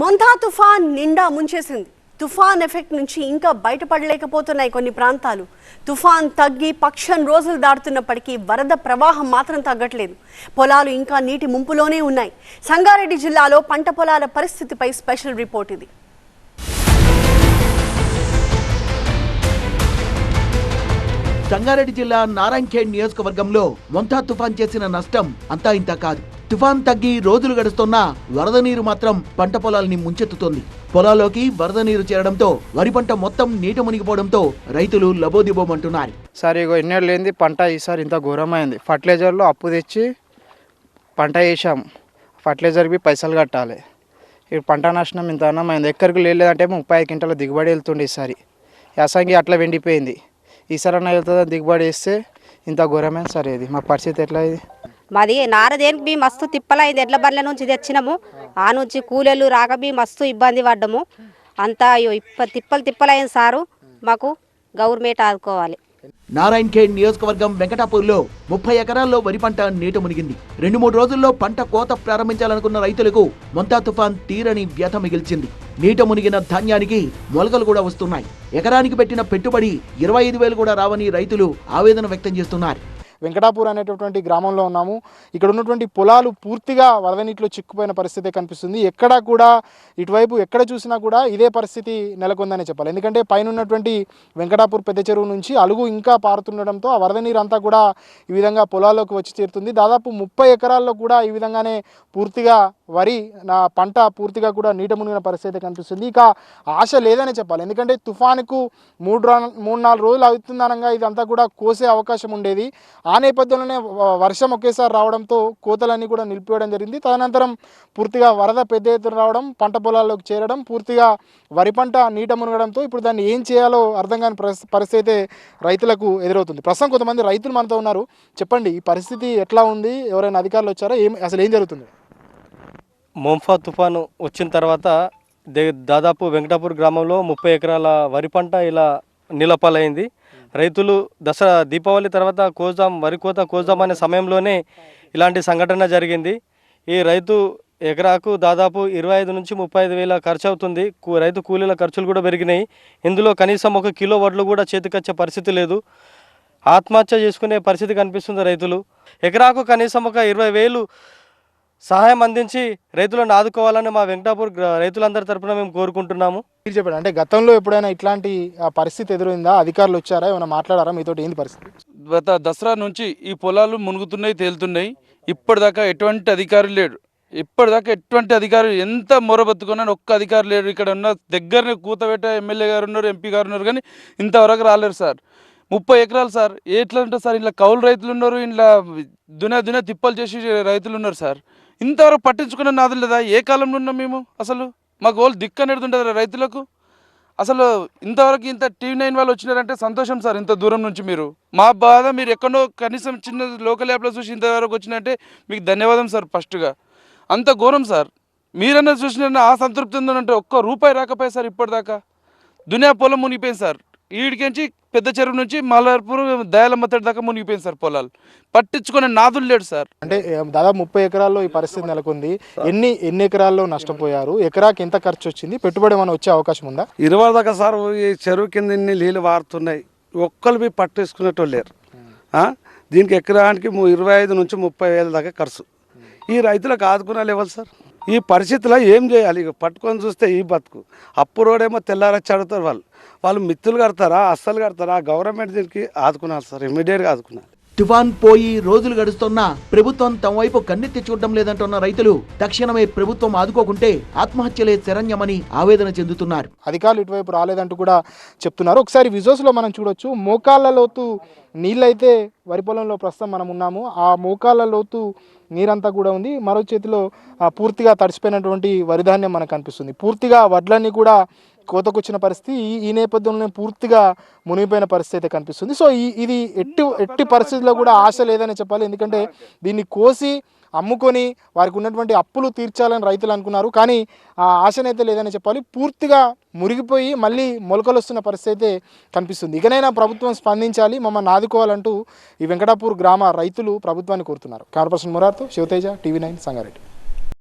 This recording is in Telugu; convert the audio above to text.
మొంతా తుఫాన్ నిండా ముంచేసింది. తుఫాన్ ఎఫెక్ట్ నుంచి ఇంకా బయటపడలేకపోతున్నాయి కొన్ని ప్రాంతాలు. తుఫాన్ తగ్గి పక్షం రోజులు దాటుతున్నప్పటికీ వరద ప్రవాహం మాత్రం తగ్గట్లేదు. పొలాలు ఇంకా నీటి ముంపులోనే ఉన్నాయి. సంగారెడ్డి జిల్లాలో పంట పొలాల పరిస్థితిపై స్పెషల్ రిపోర్ట్ ఇది. సంగారెడ్డి జిల్లా నారాయణఖేడ్ నియోజకవర్గంలో మొంతా తుఫాన్ చేసిన నష్టం అంతా ఇంత కాదు. తుఫాన్ తగ్గి రోజులు గడుస్తున్నా వరద నీరు మాత్రం పంట పొలాల్ని ముంచెత్తుతోంది. పొలాల్లోకి వరద నీరు చేరడంతో వరి పంట మొత్తం నీట మునిగిపోవడంతో రైతులు లబోదిబోమంటున్నారు. సార్ ఇగో ఎన్నెళ్ళు లేనిది పంట ఈసారి ఇంత ఘోరమైంది. ఫర్టిలైజర్లో అప్పు తెచ్చి పంట వేసాం. ఫర్టిలైజర్కి పైసలు కట్టాలి. ఇప్పుడు పంట నష్టం ఇంత అన్నమైంది ఎక్కడికి లేదంటే ముప్పై ఐదు క్వింటాల దిగుబడి వెళ్తుండే ఈసారి. యాసంగి అట్లా వెండిపోయింది. ఈసారి అన్న వెళ్తుందని దిగుబడి వేస్తే ఇంత ఘోరమైంది సార్ ఇది మా పరిస్థితి ఎట్లా ఇది? మాది నారదేనికి బి మస్తు తిప్పలైంది ఎడ్ల బండ్ల నుంచి తెచ్చినాము. ఆ నుంచి కూలీలు రాక బి మస్తు ఇబ్బంది పడ్డము. అంతా అయ్యో ఇప్ప తిప్పలు తిప్పలైంది సారు మాకు గవర్నమెంట్ ఆదుకోవాలి. నారాయణ ఖేడ్ నియోజకవర్గం వెంకటాపూర్లో ముప్పై ఎకరాల్లో వరి పంట నీట మునిగింది. రెండు మూడు రోజుల్లో పంట కోత ప్రారంభించాలనుకున్న రైతులకు మొంతా తుఫాన్ తీరని వ్యత మిగిల్చింది. నీట మునిగిన ధాన్యానికి మొలకలు కూడా వస్తున్నాయి. ఎకరానికి పెట్టిన పెట్టుబడి ఇరవై ఐదు వేలు కూడా రావని రైతులు ఆవేదన వ్యక్తం చేస్తున్నారు. వెంకటాపూర్ అనేటటువంటి గ్రామంలో ఉన్నాము. ఇక్కడ ఉన్నటువంటి పొలాలు పూర్తిగా వరద నీటిలో చిక్కుపోయిన పరిస్థితి కనిపిస్తుంది. ఎక్కడా కూడా ఇటువైపు ఎక్కడ చూసినా కూడా ఇదే పరిస్థితి నెలకొందని చెప్పాలి. ఎందుకంటే పైన ఉన్నటువంటి వెంకటాపూర్ పెద్ద చెరువు నుంచి అలుగు ఇంకా పారుతుండడంతో ఆ వరద నీరు అంతా కూడా ఈ విధంగా పొలాల్లోకి వచ్చి చేరుతుంది దాదాపు ముప్పై ఎకరాల్లో కూడా ఈ విధంగానే పూర్తిగా వరి నా పంట పూర్తిగా కూడా నీట మునిగిన పరిస్థితి కనిపిస్తుంది. ఇక ఆశ లేదనే చెప్పాలి. ఎందుకంటే తుఫానుకు మూడు రా మూడు నాలుగు రోజులు అవుతుందనగా ఇదంతా కూడా కోసే అవకాశం ఉండేది. ఆ నేపథ్యంలోనే వర్షం ఒకేసారి రావడంతో కోతలన్నీ కూడా నిలిపివేయడం జరిగింది. తదనంతరం పూర్తిగా వరద పెద్ద ఎత్తున రావడం పంట పొలాల్లోకి చేరడం పూర్తిగా వరి పంట నీట మునగడంతో ఇప్పుడు దాన్ని ఏం చేయాలో అర్థం కాని పరిస్థి- పరిస్థితి అయితే రైతులకు ఎదురవుతుంది. ప్రస్తుతం కొంతమంది రైతులు మనతో ఉన్నారు. చెప్పండి ఈ పరిస్థితి ఎట్లా ఉంది? ఎవరైనా అధికారులు వచ్చారా? ఏం అసలు ఏం జరుగుతుంది? మోంఫా తుఫాను వచ్చిన తర్వాత దే- దాదాపు వెంకటాపూర్ గ్రామంలో ముప్పై ఎకరాల వరి పంట ఇలా నీలపాలైంది. రైతులు దసరా దీపావళి తర్వాత కోద్దాం వరి కోత కోజాం అనే సమయంలోనే ఇలాంటి సంఘటన జరిగింది. ఈ రైతు ఎకరాకు దాదాపు ఇరవై ఐదు నుంచి ముప్పై ఐదు వేల ఖర్చు అవుతుంది. కూ- రైతు కూలీల ఖర్చులు కూడా పెరిగినాయి. ఇందులో కనీసం ఒక కిలో వడ్లు కూడా చేతికొచ్చే పరిస్థితి లేదు. ఆత్మహత్య చేసుకునే పరిస్థితి కనిపిస్తుంది రైతులు. ఎకరాకు కనీసం ఒక ఇరవై వేలు సహాయం అందించి రైతులను ఆదుకోవాలని మా వెంకటాపూర్ రైతులందరి తరపున మేము కోరుకుంటున్నాము. మీరు చెప్పండి అంటే గతంలో ఎప్పుడైనా ఇట్లాంటి ఆ, పరిస్థితి ఎదురైందా? అధికారులు వచ్చారా? ఏమైనా మాట్లాడారా? మీతో ఏంది పరిస్థితి? గత దసరా నుంచి ఈ పొలాలు మునుగుతున్నాయి తేలుతున్నాయి. ఇప్పటిదాకా ఎటువంటి అధికారులు లేడు ఇప్పటిదాకా ఎటువంటి అధికారులు ఎంత మొరబెత్తుకున్నా ఒక్క అధికారులు లేరు. ఇక్కడ ఉన్న దగ్గరనే కూతబెట్ట ఎమ్మెల్యే గారు ఉన్నారు ఎంపీ గారు ఉన్నారు కానీ ఇంతవరకు రాలేరు సార్. ముప్పై ఎకరాలు సార్. ఎట్లా ఉంటుంది సార్ ఇలా కౌలు రైతులు ఉన్నారు ఇలా దున దున తిప్పలు చేసి రైతులు ఉన్నారు సార్. ఇంతవరకు పట్టించుకున్న నాదులు లేదా? ఏ కాలంలో ఉన్నాం మేము అసలు? మాకు వాళ్ళు దిక్కు అనేది ఉంటుంది రైతులకు. అసలు ఇంతవరకు ఇంత టీవీ నైన్ వాళ్ళు వచ్చినారంటే సంతోషం సార్ ఇంత దూరం నుంచి మీరు. మా బాధ మీరు ఎక్కడో కనీసం చిన్న లోకల్ యాప్లో చూసి ఇంతవరకు వచ్చినంటే మీకు ధన్యవాదం సార్ ఫస్ట్గా. అంత ఘోరం సార్. మీరన్నా చూసిన ఆ సంతృప్తి ఉందంటే ఒక్క రూపాయి రాకపోయా సార్ ఇప్పటిదాకా. దునియా పొలం మునిగిపోయింది సార్. ఈడికించి పెద్ద చెరువు నుంచి మల్లార్పూర్ దయాలమ్మతడి దాకా మునిగిపోయింది సార్ పొలాలు. పట్టించుకునే నాదులు లేడు సార్. అంటే దాదాపు ముప్పై ఎకరాల్లో ఈ పరిస్థితి నెలకొంది. ఎన్ని ఎన్ని ఎకరాల్లో నష్టపోయారు? ఎకరాకి ఎంత ఖర్చు వచ్చింది? పెట్టుబడి ఏమైనా వచ్చే అవకాశం ఉందా? ఇరవై దాకా సార్ ఈ చెరువు కింద ఇన్ని నీళ్ళు వారుతున్నాయి. ఒక్కరు పోయి పట్టేసుకునేటోళ్ళు లేరు. ఆ? దీనికి ఎకరానికి ఇరవై ఐదు నుంచి ముప్పై వేల దాకా ఖర్చు. ఈ రైతులకు ఆదుకునే లెవెల్ సార్. ఈ పరిస్థితిలో ఏం చేయాలి? ఇక పట్టుకొని చూస్తే ఈ బతుకు. అప్పు రోడేమో తెల్లారచ్చి అడుగుతారు వాళ్ళు. వాళ్ళు మిత్తులు కడతారా? అస్సలు కడతారా? గవర్నమెంట్ దీనికి ఆదుకున్నారు సార్. ఇమీడియట్గా ఆదుకున్నారు. తుఫాన్ పోయి రోజులు గడుస్తున్నా ప్రభుత్వం తమ వైపు కన్నెత్తి చూడడం లేదంటున్న రైతులు తక్షణమే ప్రభుత్వం ఆదుకోకుంటే ఆత్మహత్యలే శరణ్యమని ఆవేదన చెందుతున్నారు. అధికారులు ఇటువైపు రాలేదంటూ కూడా చెప్తున్నారు. ఒకసారి విజువల్స్లో మనం చూడొచ్చు. మోకాళ్ళ లోతు నీళ్ళైతే వరి పొలంలో ప్రస్తుతం మనం ఉన్నాము. ఆ మోకాళ్ళ లోతు నీరంతా కూడా ఉంది. మరో చేతిలో పూర్తిగా తడిసిపోయినటువంటి వరిధాన్యం మనకు కనిపిస్తుంది పూర్తిగా వడ్లన్నీ కూడా కోతకొచ్చిన పరిస్థితి ఈ నేపథ్యంలోనే పూర్తిగా మునిగిపోయిన పరిస్థితి అయితే కనిపిస్తుంది. సో ఈ ఇది ఎట్టి ఎట్టి పరిస్థితుల్లో కూడా ఆశ లేదని చెప్పాలి. ఎందుకంటే దీన్ని కోసి అమ్ముకొని వారికి ఉన్నటువంటి అప్పులు తీర్చాలని రైతులు అనుకున్నారు. కానీ ఆ ఆశనైతే లేదని చెప్పాలి. పూర్తిగా మురిగిపోయి మళ్ళీ మొలకలు వస్తున్న పరిస్థితి అయితే కనిపిస్తుంది. ఇకనైనా ప్రభుత్వం స్పందించాలి మమ్మల్ని ఆదుకోవాలంటూ ఈ వెంకటాపూర్ గ్రామ రైతులు ప్రభుత్వాన్ని కోరుతున్నారు. కెమెరా పర్సన్ మురార్తో శివతేజ టీవీ నైన్ సంగారెడ్డి.